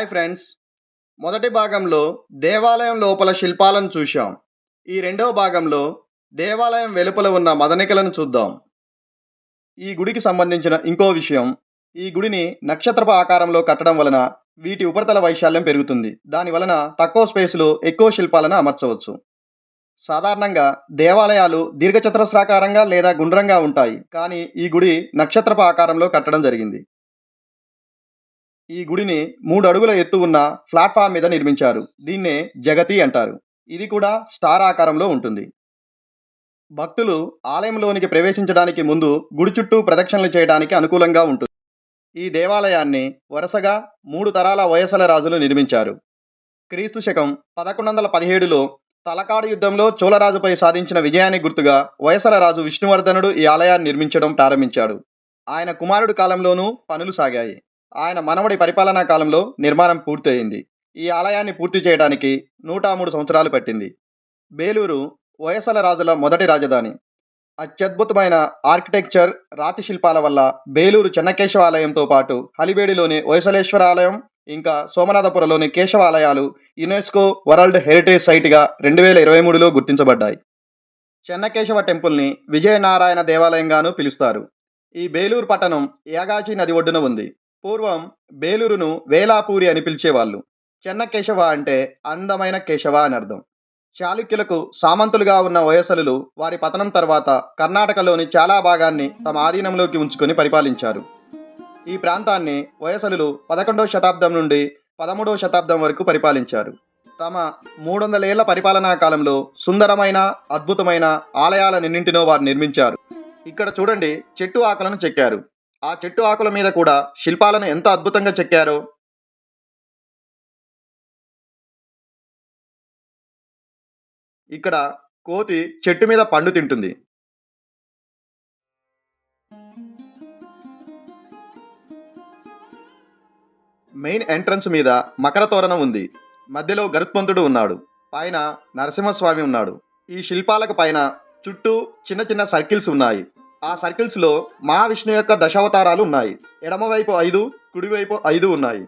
Hi friends. మొదటి భాగంలో దేవాలయం లోపల శిల్పాలను చూశాం. ఈ రెండవ భాగంలో దేవాలయం వెలుపల ఉన్న మదనికలను చూద్దాం. ఈ గుడికి సంబంధించిన ఇంకో విషయం ఈ గుడిని నక్షత్రపు ఆకారంలో కట్టడం వలన వీటి ఉపరితల వైశాల్యం పెరుగుతుంది. దాని వలన తక్కువ స్పేస్లో ఎక్కువ శిల్పాలను అమర్చవచ్చు. సాధారణంగా దేవాలయాలు దీర్ఘచతురస్రాకారంగా లేదా గుండ్రంగా ఉంటాయి. కానీ ఈ గుడి నక్షత్రపు ఆకారంలో కట్టడం జరిగింది. ఈ గుడిని మూడు అడుగుల ఎత్తు ఉన్న ప్లాట్ఫామ్ మీద నిర్మించారు. దీన్నే జగతి అంటారు. ఇది కూడా స్టార్ ఆకారంలో ఉంటుంది. భక్తులు ఆలయంలోనికి ప్రవేశించడానికి ముందు గుడి చుట్టూ ప్రదక్షిణలు చేయడానికి అనుకూలంగా ఉంటుంది. ఈ దేవాలయాన్ని వరుసగా మూడు తరాల వయసల రాజులు నిర్మించారు. క్రీస్తు శకం పదకొండు వందల పదిహేడులో తలకాడు యుద్ధంలో చోళరాజుపై సాధించిన విజయానికి గుర్తుగా వయసల రాజు విష్ణువర్ధనుడు ఈ ఆలయాన్ని నిర్మించడం ప్రారంభించాడు. ఆయన కుమారుడు కాలంలోనూ పనులు సాగాయి. ఆయన మనవడి పరిపాలనా కాలంలో నిర్మాణం పూర్తయింది. ఈ ఆలయాన్ని పూర్తి చేయడానికి నూట మూడు సంవత్సరాలు పట్టింది. బేలూరు వయసల రాజుల మొదటి రాజధాని. అత్యద్భుతమైన ఆర్కిటెక్చర్ రాతి శిల్పాల వల్ల బేలూరు చెన్నకేశవ ఆలయంతో పాటు హలిబేడిలోని వయసలేశ్వర ఆలయం ఇంకా సోమనాథపురంలోని కేశవ ఆలయాలు యునెస్కో వరల్డ్ హెరిటేజ్ సైట్గా రెండు వేల ఇరవై మూడులో గుర్తించబడ్డాయి. చెన్నకేశవ టెంపుల్ని విజయనారాయణ దేవాలయంగాను పిలుస్తారు. ఈ బేలూరు పట్టణం యాగాచి నది ఒడ్డున ఉంది. పూర్వం బేలూరును వేలాపూరి అని పిలిచేవాళ్ళు. చెన్న కేశవ అంటే అందమైన కేశవ అని అర్థం. చాళుక్యులకు సామంతులుగా ఉన్న వయసలులు వారి పతనం తర్వాత కర్ణాటకలోని చాలా భాగాన్ని తమ ఆధీనంలోకి ఉంచుకొని పరిపాలించారు. ఈ ప్రాంతాన్ని వయసలులు పదకొండవ శతాబ్దం నుండి పదమూడవ శతాబ్దం వరకు పరిపాలించారు. తమ మూడు వందల ఏళ్ళ పరిపాలనా కాలంలో సుందరమైన అద్భుతమైన ఆలయాలన్నింటినో వారు నిర్మించారు. ఇక్కడ చూడండి చెట్టు ఆకులను చెక్కారు. ఆ చెట్టు ఆకుల మీద కూడా శిల్పాలను ఎంత అద్భుతంగా చెక్కారో. ఇక్కడ కోతి చెట్టు మీద పండు తింటుంది. మెయిన్ ఎంట్రన్స్ మీద మకర తోరణం ఉంది. మధ్యలో గరుత్మంతుడు ఉన్నాడు. పైన నరసింహస్వామి ఉన్నాడు. ఈ శిల్పాలకు పైన చుట్టూ చిన్న చిన్న సర్కిల్స్ ఉన్నాయి. ఆ సర్కిల్స్లో మహావిష్ణు యొక్క దశావతారాలు ఉన్నాయి. ఎడమవైపు ఐదు కుడివైపు ఐదు ఉన్నాయి.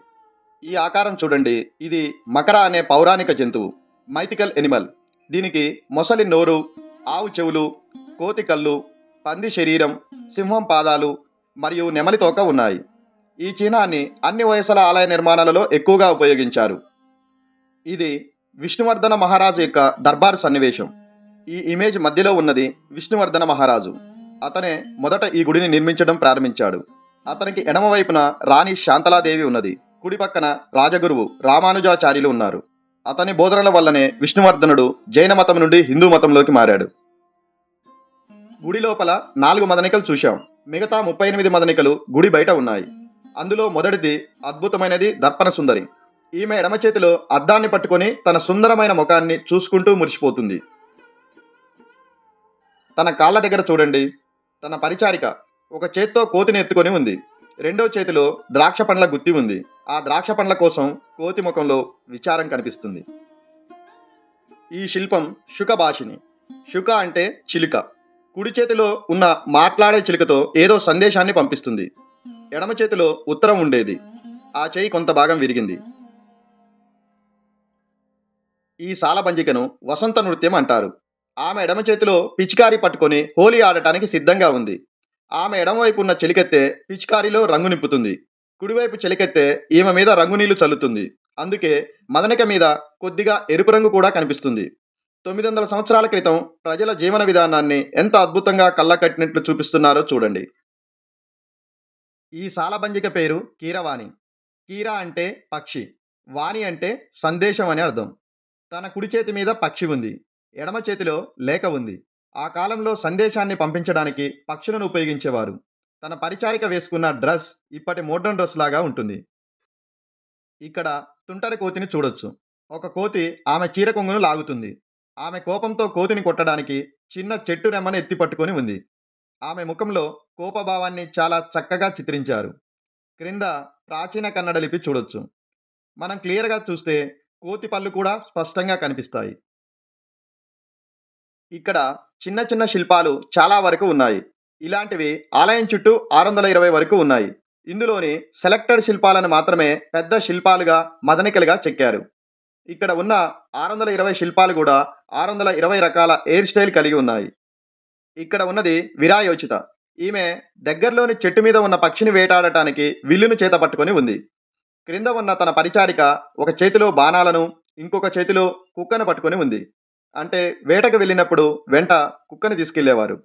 ఈ ఆకారం చూడండి. ఇది మకర అనే పౌరాణిక జంతువు మైథికల్ ఎనిమల్. దీనికి మొసలి నోరు ఆవు చెవులు కోతి కళ్ళు పంది శరీరం సింహం పాదాలు మరియు నెమలి తోక ఉన్నాయి. ఈ చిహ్నాన్ని అన్ని వయసుల ఆలయ నిర్మాణాలలో ఎక్కువగా ఉపయోగించారు. ఇది విష్ణువర్ధన మహారాజు యొక్క దర్బారు సన్నివేశం. ఈ ఇమేజ్ మధ్యలో ఉన్నది విష్ణువర్ధన మహారాజు. అతనే మొదట ఈ గుడిని నిర్మించడం ప్రారంభించాడు. అతనికి ఎడమవైపున రాణి శాంతలాదేవి ఉన్నది. కుడి పక్కన రాజగురువు రామానుజాచార్యులు ఉన్నారు. అతని బోధనల వల్లనే విష్ణువర్ధనుడు జైన మతం నుండి హిందూ మతంలోకి మారాడు. గుడి లోపల నాలుగు మదనికలు చూశాం. మిగతా ముప్పై ఎనిమిది మదనికలు గుడి బయట ఉన్నాయి. అందులో మొదటిది అద్భుతమైనది దర్పణ సుందరి. ఈమె ఎడమ చేతిలో అద్దాన్ని పట్టుకొని తన సుందరమైన ముఖాన్ని చూసుకుంటూ మురిసిపోతుంది. తన కాళ్ళ దగ్గర చూడండి. తన పరిచారిక ఒక చేత్తో కోతిని ఎత్తుకొని ఉంది. రెండో చేతిలో ద్రాక్ష పండ్ల గుత్తి ఉంది. ఆ ద్రాక్ష పండ్ల కోసం కోతి ముఖంలో విచారం కనిపిస్తుంది. ఈ శిల్పం శుకభాషిని శుక అంటే చిలుక. కుడి చేతిలో ఉన్న మాట్లాడే చిలుకతో ఏదో సందేశాన్ని పంపిస్తుంది. ఎడమ చేతిలో ఉత్తరం ఉండేది. ఆ చేయి కొంత భాగం విరిగింది. ఈ సాలబంజికను వసంత నృత్యం అంటారు. ఆమె ఎడమ చేతిలో పిచికారి పట్టుకొని హోలీ ఆడటానికి సిద్ధంగా ఉంది. ఆమె ఎడమవైపు ఉన్న చెలికెత్తే పిచికారిలో రంగు నింపుతుంది. కుడివైపు చెలికెత్తే ఈమె మీద రంగు నీళ్ళు చల్లుతుంది. అందుకే మదనిక మీద కొద్దిగా ఎరుపు రంగు కూడా కనిపిస్తుంది. తొమ్మిది వందల సంవత్సరాల క్రితం ప్రజల జీవన విధానాన్ని ఎంత అద్భుతంగా కళ్ళకట్టినట్లు చూపిస్తున్నారో చూడండి. ఈ సాలబంజిక పేరు కీరవాణి. కీర అంటే పక్షి. వాణి అంటే సందేశం అని అర్థం. తన కుడి చేతి మీద పక్షి ఉంది. ఎడమ చేతిలో లేఖ ఉంది. ఆ కాలంలో సందేశాన్ని పంపించడానికి పక్షులను ఉపయోగించేవారు. తన పరిచారిక వేసుకున్న డ్రెస్ ఇప్పటి మోడ్రన్ డ్రెస్ లాగా ఉంటుంది. ఇక్కడ తుంటరి కోతిని చూడొచ్చు. ఒక కోతి ఆమె చీర కొంగును లాగుతుంది. ఆమె కోపంతో కోతిని కొట్టడానికి చిన్న చెట్టు రెమ్మను ఎత్తి పట్టుకొని ఉంది. ఆమె ముఖంలో కోపభావాన్ని చాలా చక్కగా చిత్రించారు. క్రింద ప్రాచీన కన్నడ లిపి చూడొచ్చు. మనం క్లియర్గా చూస్తే కోతి పళ్ళు కూడా స్పష్టంగా కనిపిస్తాయి. ఇక్కడ చిన్న చిన్న శిల్పాలు చాలా వరకు ఉన్నాయి. ఇలాంటివి ఆలయం చుట్టూ ఆరు వందల ఇరవై వరకు ఉన్నాయి. ఇందులోని సెలెక్టెడ్ శిల్పాలను మాత్రమే పెద్ద శిల్పాలుగా మదనికలుగా చెక్కారు. ఇక్కడ ఉన్న ఆరు వందల ఇరవై శిల్పాలు కూడా ఆరు వందల ఇరవై రకాల హెయిర్ స్టైల్ కలిగి ఉన్నాయి. ఇక్కడ ఉన్నది విరాయోచిత. ఈమె దగ్గరలోని చెట్టు మీద ఉన్న పక్షిని వేటాడటానికి విల్లును చేత పట్టుకొని ఉంది. క్రింద ఉన్న తన పరిచారిక ఒక చేతిలో బాణాలను ఇంకొక చేతిలో కుక్కను పట్టుకొని ఉంది. అంటే వేటకు వెళ్ళినప్పుడు వెంట కుక్కని తీసుకెళ్ళేవారు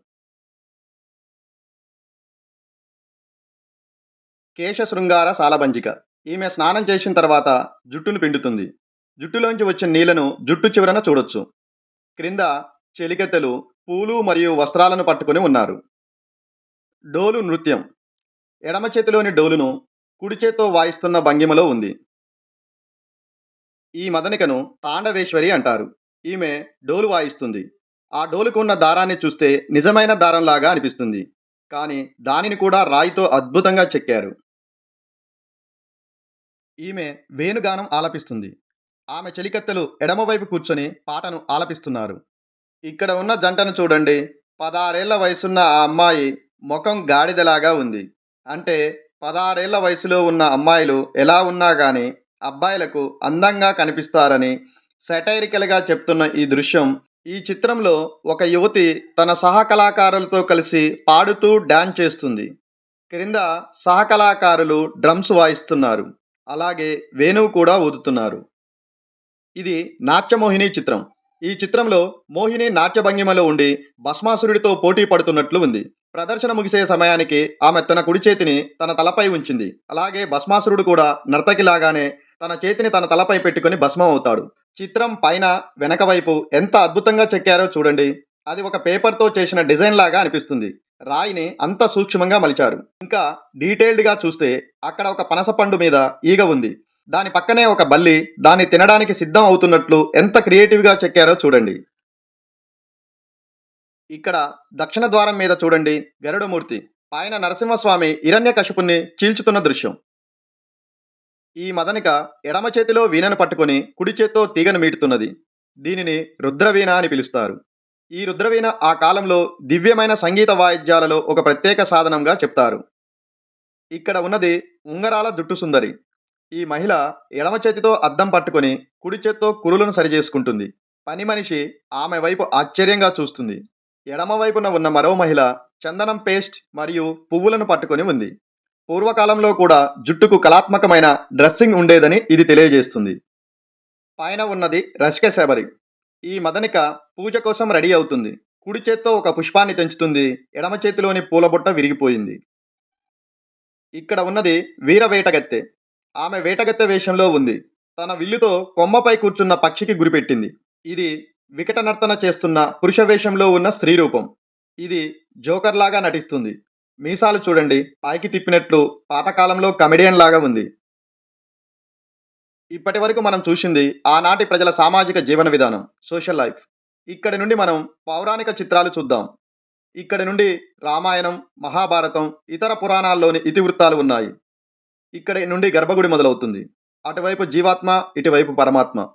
కేశ శృంగార సాలబంజిక ఈమె స్నానం చేసిన తర్వాత జుట్టును పిండుతుంది. జుట్టులోంచి వచ్చిన నీళ్ళను జుట్టు చివరన చూడొచ్చు. క్రింద చెలికత్తెలు పూలు మరియు వస్త్రాలను పట్టుకొని ఉన్నారు. డోలు నృత్యం. ఎడమ చేతిలోని డోలును కుడి చేత్తో వాయిస్తున్న భంగిమలో ఉంది. ఈ మదనికను తాండవేశ్వరి అంటారు. ఈమె డోలు వాయిస్తుంది. ఆ డోలుకు ఉన్న దారాన్ని చూస్తే నిజమైన దారంలాగా అనిపిస్తుంది. కానీ దానిని కూడా రాయితో అద్భుతంగా చెక్కారు. ఈమె వేణుగానం ఆలపిస్తుంది. ఆమె చెలికత్తెలు ఎడమవైపు కూర్చొని పాటను ఆలపిస్తున్నారు. ఇక్కడ ఉన్న జంటను చూడండి. పదారేళ్ళ వయసున్న ఆ అమ్మాయి ముఖం గాడిదలాగా ఉంది. అంటే పదారేళ్ళ వయసులో ఉన్న అమ్మాయిలు ఎలా ఉన్నా కానీ అబ్బాయిలకు అందంగా కనిపిస్తారని సెటైరికల్గా చెప్తున్న ఈ దృశ్యం ఈ చిత్రంలో ఒక యువతి తన సహకళాకారులతో కలిసి పాడుతూ డాన్స్ చేస్తుంది. క్రింద సహకళాకారులు డ్రమ్స్ వాయిస్తున్నారు. అలాగే వేణువు కూడా ఊదుతున్నారు. ఇది నాట్యమోహిని చిత్రం. ఈ చిత్రంలో మోహిని నాట్య భంగిమలో ఉండి భస్మాసురుడితో పోటీ పడుతున్నట్లు ఉంది. ప్రదర్శన ముగిసే సమయానికి ఆమె తన కుడి చేతిని తన తలపై ఉంచింది. అలాగే భస్మాసురుడు కూడా నర్తకిలాగానే తన చేతిని తన తలపై పెట్టుకుని భస్మం అవుతాడు. చిత్రం పైన వెనక వైపు ఎంత అద్భుతంగా చెక్కారో చూడండి. అది ఒక పేపర్తో చేసిన డిజైన్ లాగా అనిపిస్తుంది. రాయిని అంత సూక్ష్మంగా మలిచారు. ఇంకా డీటెయిల్డ్గా చూస్తే అక్కడ ఒక పనస పండు మీద ఈగ ఉంది. దాని పక్కనే ఒక బల్లి దాన్ని తినడానికి సిద్ధం అవుతున్నట్లు ఎంత క్రియేటివ్గా చెక్కారో చూడండి. ఇక్కడ దక్షిణ ద్వారం మీద చూడండి. గరుడమూర్తి. పైన నరసింహస్వామి హిరణ్యకశిపుణ్ణి చీల్చుతున్న దృశ్యం. ఈ మదనిక ఎడమ చేతిలో వీణను పట్టుకొని కుడి చేత్తో తీగను మీటుతున్నది. దీనిని రుద్రవీణ అని పిలుస్తారు. ఈ రుద్రవీణ ఆ కాలంలో దివ్యమైన సంగీత వాయిద్యాలలో ఒక ప్రత్యేక సాధనంగా చెప్తారు. ఇక్కడ ఉన్నది ఉంగరాల జుట్టు సుందరి. ఈ మహిళ ఎడమ చేతితో అద్దం పట్టుకొని కుడి చేత్తో కురులను సరిచేసుకుంటుంది. పని మనిషి ఆమె వైపు ఆశ్చర్యంగా చూస్తుంది. ఎడమ వైపున ఉన్న మరో మహిళ చందనం పేస్ట్ మరియు పువ్వులను పట్టుకొని ఉంది. పూర్వకాలంలో కూడా జుట్టుకు కళాత్మకమైన డ్రెస్సింగ్ ఉండేదని ఇది తెలియజేస్తుంది. పైన ఉన్నది రసిక శబరి. ఈ మదనిక పూజ కోసం రెడీ అవుతుంది. కుడి చేత్తో ఒక పుష్పాన్ని తెంచుతుంది. ఎడమ చేతిలోని పూలబుట్ట విరిగిపోయింది. ఇక్కడ ఉన్నది వీర వేటగత్తె. ఆమె వేటగత్తె వేషంలో ఉంది. తన విల్లుతో కొమ్మపై కూర్చున్న పక్షికి గురిపెట్టింది. ఇది వికట నర్తన చేస్తున్న పురుష వేషంలో ఉన్న స్త్రీ రూపం. ఇది జోకర్లాగా నటిస్తుంది. మీసాలు చూడండి. పైకి తిప్పినట్లు పాతకాలంలో కమెడియన్ లాగా ఉంది. ఇప్పటి వరకు మనం చూసింది ఆనాటి ప్రజల సామాజిక జీవన విధానం సోషల్ లైఫ్ ఇక్కడి నుండి మనం పౌరాణిక చిత్రాలు చూద్దాం. ఇక్కడి నుండి రామాయణం మహాభారతం ఇతర పురాణాల్లోని ఇతివృత్తాలు ఉన్నాయి. ఇక్కడి నుండి గర్భగుడి మొదలవుతుంది. అటువైపు జీవాత్మ ఇటువైపు పరమాత్మ.